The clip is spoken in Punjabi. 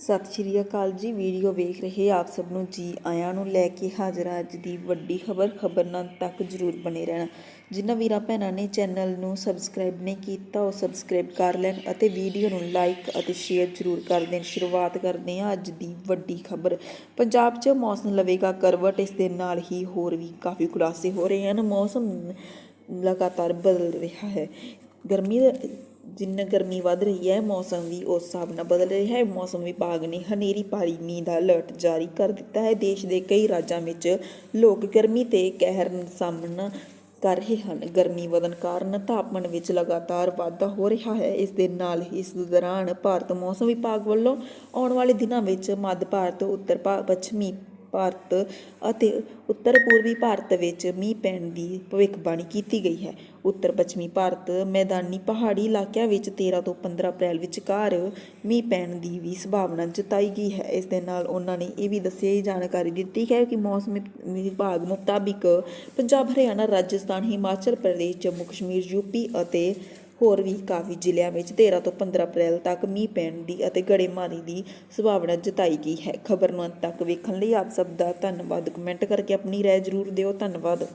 ਸਤਿ ਸ਼੍ਰੀ ਅਕਾਲ ਜੀ, ਵੀਡੀਓ ਵੇਖ ਰਹੇ ਆਪ ਸਭ ਨੂੰ ਜੀ ਆਇਆਂ ਨੂੰ ਲੈ ਕੇ ਹਾਜ਼ਰ ਹਾਂ। ਅੱਜ ਦੀ ਵੱਡੀ ਖਬਰ ਖਬਰ ਤੱਕ ਜਰੂਰ ਬਣੇ ਰਹਿਣਾ। ਜਿਨ੍ਹਾਂ ਵੀਰਾਂ ਭੈਣਾਂ ਨੇ ਚੈਨਲ ਨੂੰ ਸਬਸਕ੍ਰਾਈਬ ਨਹੀਂ ਕੀਤਾ, ਉਹ ਸਬਸਕ੍ਰਾਈਬ ਕਰ ਲੈਣ ਅਤੇ ਵੀਡੀਓ ਨੂੰ ਲਾਈਕ ਅਤੇ ਸ਼ੇਅਰ ਜਰੂਰ ਕਰ ਦੇਣ। ਸ਼ੁਰੂਆਤ ਕਰਦੇ ਹਾਂ ਅੱਜ ਦੀ ਵੱਡੀ ਖਬਰ। ਪੰਜਾਬ 'ਚ ਮੌਸਮ ਲਵੇਗਾ ਕਰਵਟ, ਇਸ ਦੇ ਨਾਲ ਹੀ ਹੋਰ ਵੀ ਕਾਫੀ ਖੁਲਾਸੇ ਹੋ ਰਹੇ ਹਨ। ਮੌਸਮ ਲਗਾਤਾਰ ਬਦਲ ਰਿਹਾ ਹੈ। ਗਰਮੀ ਜਿੰਨਾ ਗਰਮੀ ਵੱਧ ਰਹੀ ਹੈ, ਮੌਸਮ ਵੀ ਉਸ ਹਿਸਾਬ ਨਾਲ ਬਦਲ ਰਿਹਾ ਹੈ। ਮੌਸਮ ਵਿਭਾਗ ਨੇ ਹਨੇਰੀ ਭਾਰੀ ਮੀਂਹ ਦਾ ਅਲਰਟ ਜਾਰੀ ਕਰ ਦਿੱਤਾ ਹੈ। ਦੇਸ਼ ਦੇ ਕਈ ਰਾਜਾਂ ਵਿੱਚ ਲੋਕ ਗਰਮੀ ਤੇ ਕਹਿਰ ਸਾਹਮਣਾ ਕਰ ਰਹੇ ਹਨ। ਗਰਮੀ ਵਧਣ ਕਾਰਨ ਤਾਪਮਾਨ ਵਿੱਚ ਲਗਾਤਾਰ ਵਾਧਾ ਹੋ ਰਿਹਾ ਹੈ। ਇਸ ਦੇ ਨਾਲ ਹੀ ਇਸ ਦੌਰਾਨ ਭਾਰਤ ਮੌਸਮ ਵਿਭਾਗ ਵੱਲੋਂ ਆਉਣ ਵਾਲੇ ਦਿਨਾਂ ਵਿੱਚ ਮੱਧ ਭਾਰਤ, ਉੱਤਰ ਭਾ- ਪੱਛਮੀ ਭਾਰਤ ਅਤੇ ਉੱਤਰ ਪੂਰਬੀ ਭਾਰਤ ਵਿੱਚ ਮੀਂਹ ਪੈਣ ਦੀ ਭਵਿੱਖਬਾਣੀ ਕੀਤੀ ਗਈ ਹੈ। ਉੱਤਰ ਪੱਛਮੀ ਭਾਰਤ ਮੈਦਾਨੀ ਪਹਾੜੀ ਇਲਾਕਿਆਂ ਵਿੱਚ 13 ਤੋਂ 15 ਅਪ੍ਰੈਲ ਵਿਚਕਾਰ ਮੀਂਹ ਪੈਣ ਦੀ ਵੀ ਸੰਭਾਵਨਾ ਜਤਾਈ ਗਈ ਹੈ। ਇਸ ਦੇ ਨਾਲ ਉਹਨਾਂ ਨੇ ਇਹ ਵੀ ਦੱਸਿਆ ਜਾਣਕਾਰੀ ਦਿੱਤੀ ਹੈ ਕਿ ਮੌਸਮ ਵਿਭਾਗ ਮੁਤਾਬਿਕ ਪੰਜਾਬ, ਹਰਿਆਣਾ, ਰਾਜਸਥਾਨ, ਹਿਮਾਚਲ ਪ੍ਰਦੇਸ਼ ਜੰਮੂ ਕਸ਼ਮੀਰ ਯੂਪੀ ਅਤੇ ਹੋਰ ਵੀ ਕਾਫੀ ਜ਼ਿਲ੍ਹਿਆਂ ਵਿੱਚ 13 ਤੋਂ 15 ਅਪ੍ਰੈਲ ਤੱਕ ਮੀਂਹ ਪੈਣ ਦੀ ਅਤੇ ਗੜੇਮਾਰੀ ਦੀ ਸੰਭਾਵਨਾ ਜਤਾਈ ਗਈ ਹੈ। ਖਬਰ ਨੂੰ ਅੰਤ ਤੱਕ ਵੇਖਣ ਲਈ ਆਪ ਸਭ ਦਾ ਧੰਨਵਾਦ। ਕਮੈਂਟ ਕਰਕੇ ਆਪਣੀ ਰਾਏ ਜ਼ਰੂਰ ਦਿਓ। ਧੰਨਵਾਦ।